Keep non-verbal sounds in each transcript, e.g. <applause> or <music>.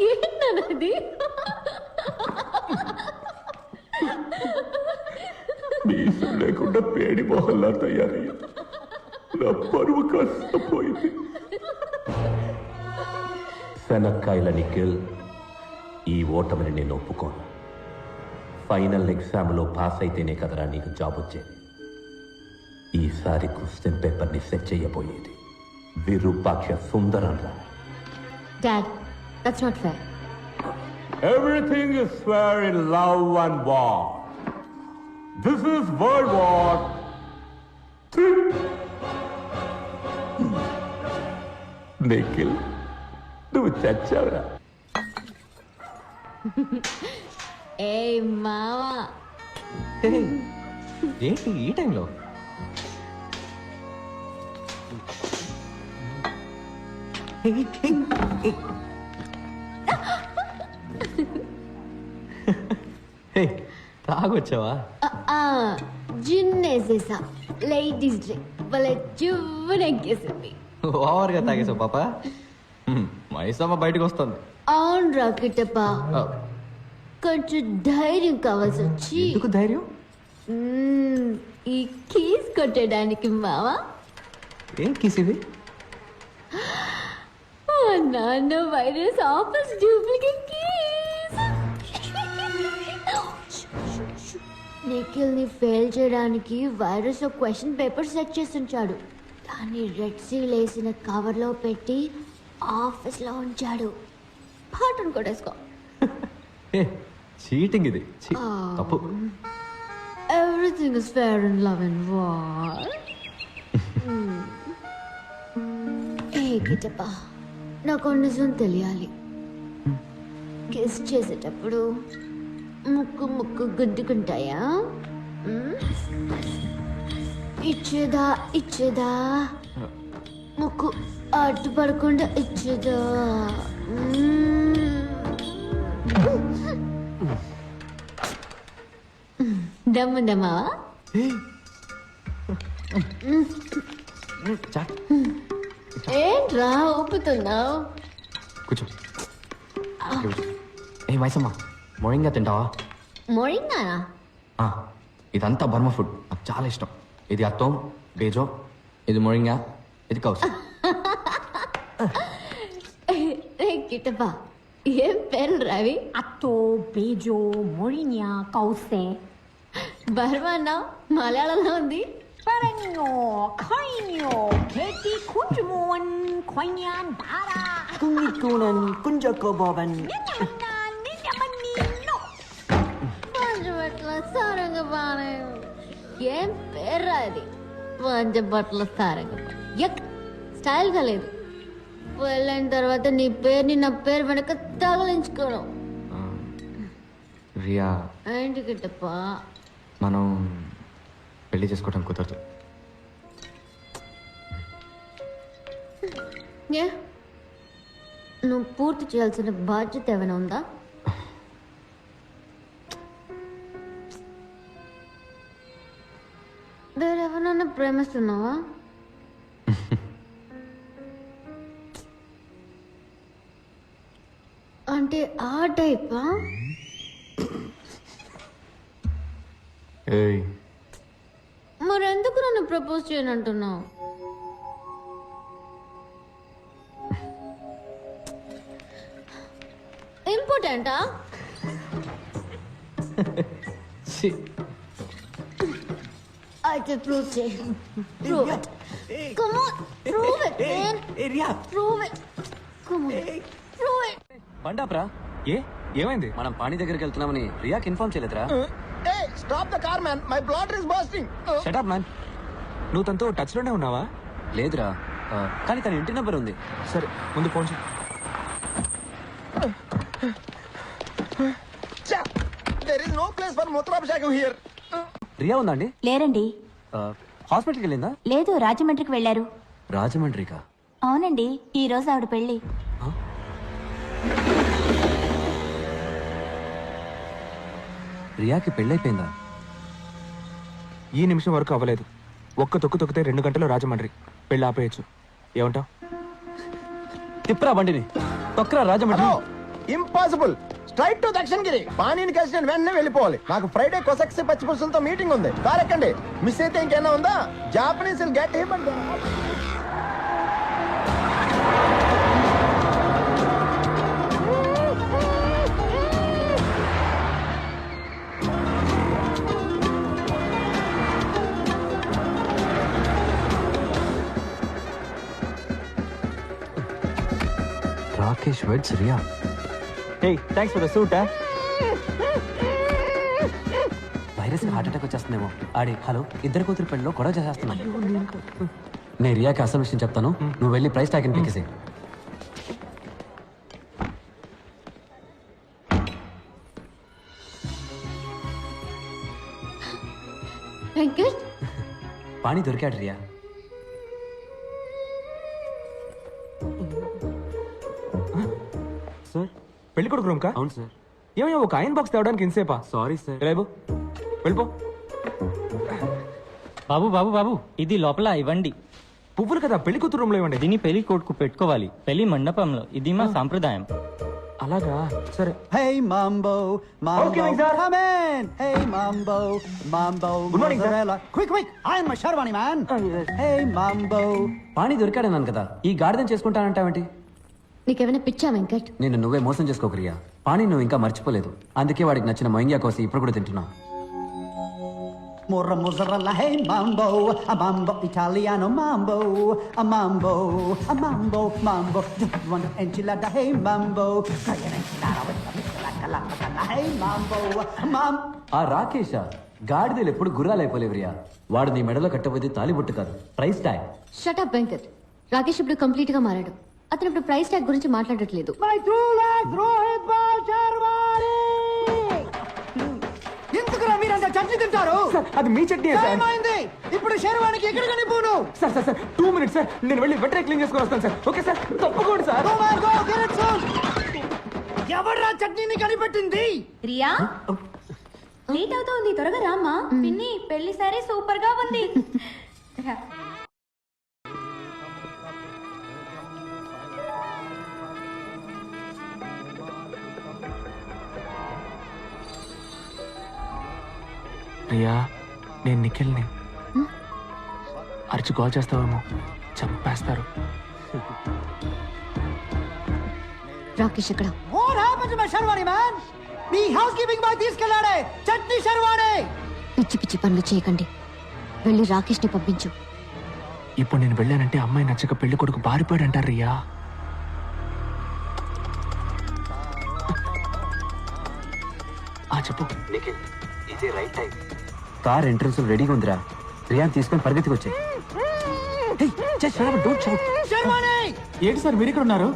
ఏంటన్నది? లేకుండా పేడి మొహల్లా తయారయ్యా. నా పరువు కాస్త పోయింది. శనక్కాయల నిఖిల్ ఈ ఓటమిని నేను ఒప్పుకోను. ఫైనల్ ఎగ్జామ్లో పాస్ అయితేనే కదరా నీకు జాబ్ వచ్చేది. ఈసారి క్వశ్చన్ పేపర్ని సెట్ చేయబోయేది. విరూపాక్ష సుందరం రా dad that's not fair Everything is fair in love and war. This is World War Three. Nikhil నువ్వు చచ్చావురా ఏ మావా ఏంటి ఈ టైంలో హే, తాగొచ్చావా? జిన్నేసేసా. లేడీస్ డే భలే చువ్వనెక్కేసింది ఓవర్గా తాగేసావు పాప. మైసమ్మ బయటకు వస్తుంది అవును రాకెటప్పా కొంచెం ధైర్యం కావాల్సి వచ్చి ఎందుకు ధైర్యం? ఈ కీస్ కొట్టడానికి మావా? ఏం కిస్ ఇది నాన్న వైరస్ ఆఫీస్ డూప్లికేట్ కీస్. నిఖిల్ని ఫెయిల్ చేయడానికి వైరస్ క్వశ్చన్ పేపర్ సెట్ చేసి ఉంచాడు దాన్ని రెడ్ సీల్ వేసిన కవర్లో పెట్టి ఆఫీస్లో ఉంచాడు. పాటను కొట్టేసుకో <laughs> ఏ చీటింగ్ ఇది. తప్పు. Everything is fair and love and war ఏ గిటప్ప నాకు నిజం తెలియాలి. కిస్ చేసేటప్పుడు ముక్కు ముక్కు గుద్దుకుంటాయా? ఇచ్చేదా ఇచ్చేదా? ముక్కు అడ్డు పడకుండా ఇచ్చేదా? మ్మ్. దమ్ము దమ్మా చా, ఏంట్రా ఊపుతున్నావు? కూర్చో. ఏ మైసమ్మ మొరింగా తింటావా? మొరింగానా ఆ, ఇదంతా బర్మ ఫుడ్ నాకు చాలా ఇష్టం. ఇది అత్తం బేజో ఇది మొరింగా ఇది కౌస్. రే కిటపా ఏం పేరు రవి? అత్తో బేజో మొరిన్యా కౌసే. బర్వానా మలయాళంలో ఉంది. పరంగో ఖైన్యో కేటి కుంజుమోన్ ఖైన్యాన్ బారా Kungikunan సారంగ బానే ఏం పేర్రా అది పంచబట్ల సారంగ యక్ స్టైల్గా లేదు వెళ్ళిన తర్వాత నీ పేరుని నా పేరు వెనక తగిలించుకోను రియా ఏంటి కిట్టప్పా మనం పెళ్ళి చేసుకోవడం కుదరదు ఏ నువ్వు పూర్తి చేయాల్సిన బాధ్యత ఏమైనా ఉందా ప్రేమిస్తున్నావా అంటే ఆ టైపా ఏయ్ మరెందుకు నన్ను ప్రపోజ్ చేయనంటున్నావు ఇంపార్టెంటా prove it come on prove it man come on prove it బండాప్రా ఏ? ఏమైంది? మనం పాణి దగ్గరికి వెళ్తున్నామని రియాకి ఇన్ఫార్మ్ చేయలేదురా. Hey, stop the car, man. My bladder is bursting. Uh, shut up man నువ్వు తనతో టచ్లోనే ఉన్నావా? లేదురా. ఆ, కానీ తన ఇంటి నెంబర్ ఉంది. సరే ముందు ఫోన్ చేయి. is no place for Mutrabhishekam here. Uh, Riya ఉందా అండి? లేరండి. ఆ, హాస్పిటల్కి వెళ్ళిందా? లేదు రాజమండ్రికి వెళ్ళారు. రాజమండ్రికా? అవునండి ఈ రోజు ఆవిడ పెళ్ళి రియాకి పెళ్ళైపోయిందా? ఈ నిమిషం వరకు అవ్వలేదు. ఒక్క తొక్కు తొక్కితే రెండు గంటలు రాజమండ్రి పెళ్ళి ఆపేయచ్చు. ఏమంటావ్? తిప్పరా బండిని. తొక్కరా Rajahmundry. Impossible. Flight to Dakshinagiri పానీని కలిసి నేను వెంటనే వెళ్ళిపోవాలి. నాకు ఫ్రైడే కొసక్సి పచ్చి పులుసులతో మీటింగ్ ఉంది. కారెక్కండి. మిస్ అయితే ఇంకేమైనా ఉందా? Japanese get him Rakesh weds Riya hey thanks for the suit virus heart attack వచ్చేస్తుందేమో. ఆడి హలో ఇద్దరు కూతురు పెళ్ళిలో గొడవ చేసేస్తున్నాం నేను రియాకి అసలు విషయం చెప్తాను. నువ్వు వెళ్ళి ప్రైస్ ట్యాగ్ పిక్కేసి వెంకట్? పాణి దొరికాడు రియా. పెళ్ళి కొడుకు రూమ్ కా? అవును సార్. ఏమయ్యా ఒక ఐరన్ బాక్స్ తేవడానికి ఇంతసేపా? Sorry sir. రేపు వెళ్ళిపో. బాబు బాబు బాబు ఇది లోపల ఇవ్వండి. పువ్వులు కదా పెళ్ళి కూతురు రూమ్లో ఇవ్వండి. దీన్ని పెళ్ళి కొడుకు పెట్టుకోవాలి. పెళ్ళి మండపంలో. ఇది మా సాంప్రదాయం. అలాగా? సరే. Hey Mambo, Mambo, Okay, sir. come in. Hey Mambo, Mambo, Good morning, sir. mozzarella. Quick, quick, I am my Sharwani man. Hey Mambo. పాణి దొరికాడన్నాను కదా ఈ గాడిదని చేసుకుంటానంటావేంటి? నీకేమైనా పిచ్చా వెంకట్? నిన్ను నువ్వే మోసం చేసుకోకు రియా పాణి నువ్వు ఇంకా మర్చిపోలేదు. అందుకే వాడికి నచ్చిన మొయింగ్యా కోసి ఇప్పుడు కూడా తింటున్నావు Morra mozzarella, hey Mambo, a Mambo Italiano Mambo, a Mambo, a Mambo, Mambo. Just one enchilada, hey Mambo. Cayenne enchilada with the mixalaka, laka, hey Mambo, Mambo. ఆ రాకేష గాడిదలు ఎప్పుడు గుర్రాలు అయిపోలేవు రియా. వాడు నీ మెడలో కట్టబోతే తాలిబొట్టు కాదు. Price tag shut up Venkat. Rakesh ఇప్పుడు కంప్లీట్గా మారాడు. అతను ఇప్పుడు ప్రైస్ ట్యాగ్ గురించి మాట్లాడట్లేదు. ఎందుకురా మీరంతా చట్నీ తింటారు? సార్ అది మీ చట్నీ సార్. ఏమైంది? ఇప్పుడు శర్వానికి ఎక్కడ కనిపోను? Sir sir sir two minutes sir. నేను వెళ్ళి వెంటనే క్లీన్ చేసుకొని వస్తాను సార్. ఓకే సార్ తప్పకుండా sir. Go man, go, get it soon. ఎవడ్రా చట్నీని కనిపెట్టింది? రియా? లేట్ అవుతోంది త్వరగా రామ్మా. పిన్ని పెళ్ళి సారీ సూపర్గా ఉంది. రా. <laughs> ప్రియా నేను నిఖిల్ని. అరిచి కాల్ చేస్తావేమో చంపేస్తారు. రాకేష్ ఇక్కడ What happened to my Sharvani man? మీ హౌస్ కీపింగ్ బాయ్ తీసుకెళ్ళాడే. చట్నీ శర్వాణి పిచ్చి పిచ్చి పనులు చేయకండి. వెళ్ళి రాకేష్ని పంపించు. ఇప్పుడు నేను వెళ్ళానంటే అమ్మాయి నచ్చక పెళ్ళి కొడుకు బారిపోయాడు అంటారు రియా. ఆ చెప్పు. ఇదే రైట్ టైం కార్ ఎంట్రన్స్ రెడీగా ఉందిరా. రియాన్ తీసుకొని పరిగెత్తికి వచ్చాయి ఏంటి సార్ మీరు ఇక్కడ ఉన్నారు?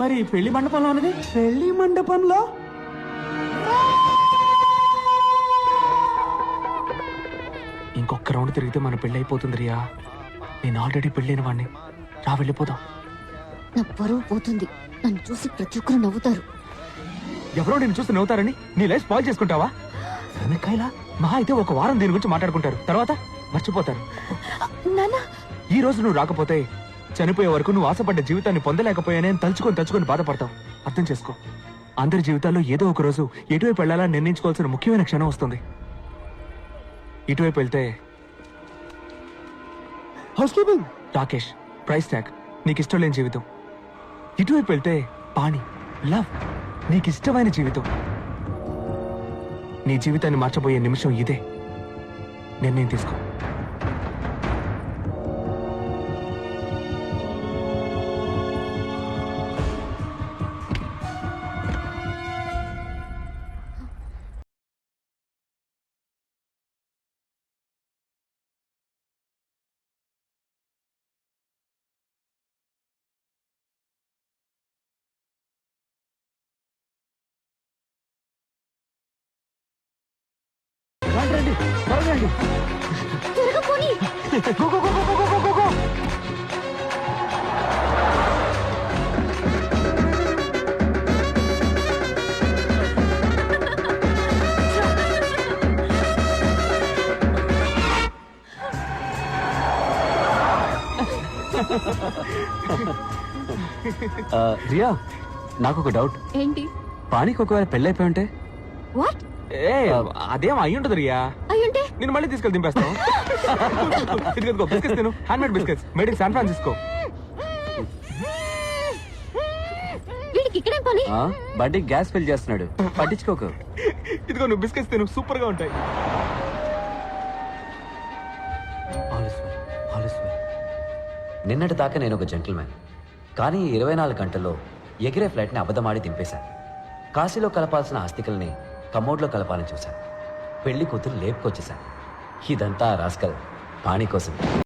మరి పెళ్ళి మండపంలో ఉన్నది? పెళ్ళి మండపంలో? ఇంకొక రౌండ్ తిరిగితే మన పెళ్ళి అయిపోతుంది రియా. నేను ఆల్రెడీ పెళ్ళైన వాడిని రా వెళ్ళిపోదాం. నా పరువు పోతుంది. నన్ను చూసి ప్రతి ఒక్కరు నవ్వుతారు. ఎవరో నేను చూసి నవ్వుతారని నీ లైఫ్ స్పాయిల్ చేసుకుంటావా? వెనకాయలా మహా అయితే ఒక వారం దీని గురించి మాట్లాడుకుంటారు. తర్వాత మర్చిపోతారు. నాన్న. ఈ రోజు నువ్వు రాకపోతే చనిపోయే వరకు నువ్వు ఆశపడ్డ జీవితాన్ని పొందలేకపోయానే తలుచుకొని తలుచుకొని బాధపడతావు. అర్థం చేసుకో. అందరి జీవితాల్లో ఏదో ఒక రోజు ఎటువైపు వెళ్ళాలని నిర్ణయించుకోవాల్సిన ముఖ్యమైన క్షణం వస్తుంది. ఇటువైపు వెళ్తే housekeeping Rakesh price tag నీకు ఇష్టం లేని జీవితం. ఇటువైపు వెళ్తే పాణి. లవ్. నీకు ఇష్టమైన జీవితం. నీ జీవితాన్ని మార్చబోయే నిమిషం ఇదే. నిర్ణయం తీసుకో. త్వరగా పోనీ రియా నాకు ఒక డౌట్. ఏంటి? పానీకి ఒకవేళ పెళ్ళైపోయి ఉంటే? వాట్? ఏ అదేం అయ్యి ఉంటుంది రియా. నేను మళ్ళీ తీసుకెళ్ళి దింపేస్తాను. ఇదిగో బిస్కెట్స్ తిను. Hand made biscuits made in San Francisco వీడికి ఇక్కడేం పని? ఆ, బండి గ్యాస్ ఫిల్ చేస్తున్నాడు. పట్టించుకోకు. ఇదిగో నువ్వు బిస్కెట్స్ తిను. సూపర్గా ఉంటాయి. well, well. నిన్నటి దాకా నేను ఒక జెంటిల్మ్యాన్ కానీ ఈ ఇరవై నాలుగు గంటల్లో ఎగిరే ఫ్లైట్ని అబద్ధమాడి దింపేశాను. కాశీలో కలపాల్సిన ఆస్తికల్ని కమోడ్లో కలపాలని చూశాను. పెళ్ళి కూతురు లేపుకొచ్చేశాను. ఇదంతా రాస్కల్ పాణి కోసం.